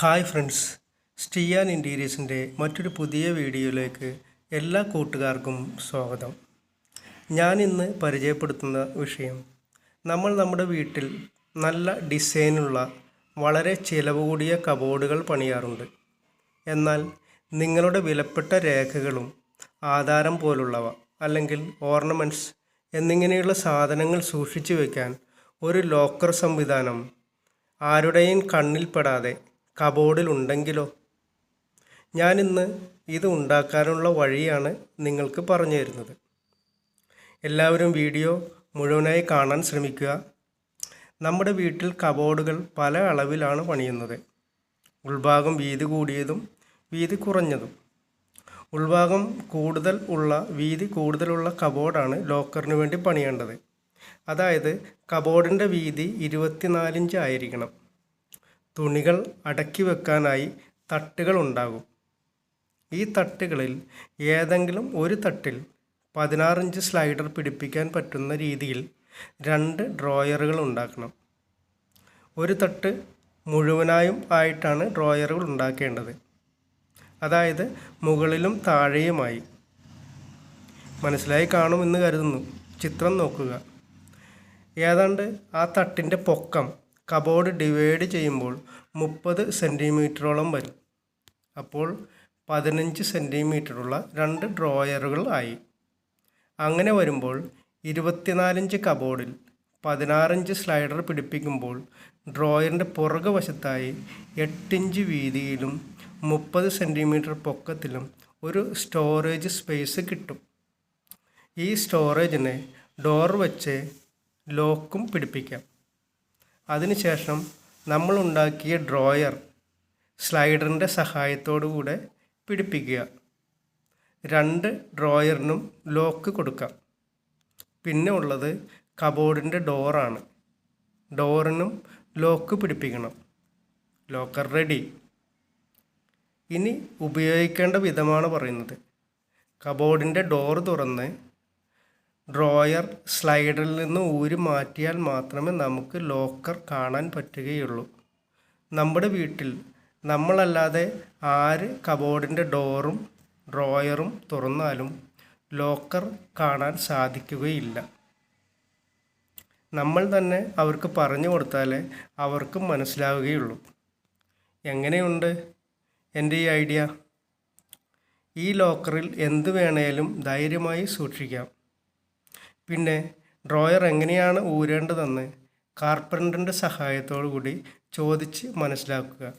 Hi friends. സ്റ്റിയാൻ ഇന്റീരിയസിന്റെ മറ്റൊരു പുതിയ വീഡിയോയിലേക്ക് എല്ലാ കൂട്ടുകാർക്കും സ്വാഗതം. ഞാൻ ഇന്ന് പരിചയപ്പെടുത്തുന്ന വിഷയം നമ്മൾ നമ്മുടെ വീട്ടിൽ നല്ല ഡിസൈനുള്ള വളരെ ചിലവ് കൂടിയ കബോർഡുകൾ പണിയാറുണ്ട്. എന്നാൽ നിങ്ങളുടെ വിലപ്പെട്ട രേഖകളും ആധാരം പോലുള്ളവ അല്ലെങ്കിൽ ഓർണമെന്റ്സ് എന്നിങ്ങനെയുള്ള സാധനങ്ങൾ സൂക്ഷിച്ചു വയ്ക്കാൻ ഒരു ലോക്കർ സംവിധാനം ആരുടെയും കണ്ണിൽപ്പെടാതെ കബോർഡിൽ ഉണ്ടെങ്കിലോ ഞാനിന്ന് ഇത് ഉണ്ടാക്കാനുള്ള വഴിയാണ് നിങ്ങൾക്ക് പറഞ്ഞു തരുന്നത്. എല്ലാവരും വീഡിയോ മുഴുവനായി കാണാൻ ശ്രമിക്കുക. നമ്മുടെ വീട്ടിൽ കബോർഡുകൾ പല അളവിലാണ് പണിയുന്നത്. ഉൾഭാഗം വീതി കൂടിയതും വീതി കുറഞ്ഞതും. ഉൾഭാഗം കൂടുതൽ ഉള്ള വീതി കൂടുതലുള്ള കബോർഡാണ് ലോക്കറിന് വേണ്ടി പണിയേണ്ടത്. അതായത് കബോർഡിന്റെ വീതി ഇരുപത്തിനാലിഞ്ച് ആയിരിക്കണം. തുണികൾ അടക്കി വെക്കാനായി തട്ടുകൾ ഉണ്ടാകും ഈ തട്ടുകളിൽ ഏതെങ്കിലും ഒരു തട്ടിൽ പതിനാറിഞ്ച് സ്ലൈഡർ പിടിപ്പിക്കാൻ പറ്റുന്ന രീതിയിൽ രണ്ട് ഡ്രോയറുകൾ ഉണ്ടാക്കണം. ഒരു തട്ട് മുഴുവനായും ആയിട്ടാണ് ഡ്രോയറുകൾ ഉണ്ടാക്കേണ്ടത്. അതായത് മുകളിലും താഴെയുമായി. മനസ്സിലായി കാണുമെന്ന് കരുതുന്നു. ചിത്രം നോക്കുക. ഏതാണ്ട് ആ തട്ടിന്റെ പൊക്കം കബോർഡ് ഡിവൈഡ് ചെയ്യുമ്പോൾ മുപ്പത് സെന്റിമീറ്ററോളം വരും. അപ്പോൾ പതിനഞ്ച് സെന്റിമീറ്ററുള്ള രണ്ട് ഡ്രോയറുകൾ ആയി. അങ്ങനെ വരുമ്പോൾ ഇരുപത്തിനാലിഞ്ച് കബോർഡിൽ പതിനാറിഞ്ച് സ്ലൈഡർ പിടിപ്പിക്കുമ്പോൾ ഡ്രോയറിന്റെ പുറകു വശത്തായി എട്ടിഞ്ച് വീതിയിലും മുപ്പത് സെന്റിമീറ്റർ പൊക്കത്തിലും ഒരു സ്റ്റോറേജ് സ്പേസ് കിട്ടും. ഈ സ്റ്റോറേജിനെ ഡോർ വെച്ച് ലോക്കും പിടിപ്പിക്കാം. അതിനുശേഷം നമ്മൾ ഉണ്ടാക്കിയ ഡ്രോയർ സ്ലൈഡറിന്റെ സഹായത്തോടു കൂടെ പിടിപ്പിക്കുക. രണ്ട് ഡ്രോയറിനും ലോക്ക് കൊടുക്കാം. പിന്നെ ഉള്ളത് കബോർഡിന്റെ ഡോറാണ്. ഡോറിനും ലോക്ക് പിടിപ്പിക്കണം. Locker ready. ഇനി ഉപയോഗിക്കേണ്ട വിധമാണ് പറയുന്നത്. കബോർഡിന്റെ ഡോർ തുറന്ന് ഡ്രോയർ സ്ലൈഡറിൽ നിന്ന് ഊരി മാറ്റിയാൽ മാത്രമേ നമുക്ക് ലോക്കർ കാണാൻ പറ്റുകയുള്ളൂ. നമ്മുടെ വീട്ടിൽ നമ്മളല്ലാതെ ആര് കബോർഡിന്റെ ഡോറും ഡ്രോയറും തുറന്നാലും ലോക്കർ കാണാൻ സാധിക്കുകയില്ല. നമ്മൾ തന്നെ അവർക്ക് പറഞ്ഞു കൊടുത്താലേ അവർക്കും മനസ്സിലാവുകയുള്ളൂ. എങ്ങനെയുണ്ട് എന്റെ ഈ ഐഡിയ? ഈ ലോക്കറിൽ എന്ത് വേണേലും ധൈര്യമായി സൂക്ഷിക്കാം. പിന്നെ ഡ്രോയർ എങ്ങനെയാണ് ഊരേണ്ടതെന്ന് കാർപ്പന്ററിന്റെ സഹായത്തോടു കൂടി ചോദിച്ച് മനസ്സിലാക്കുക.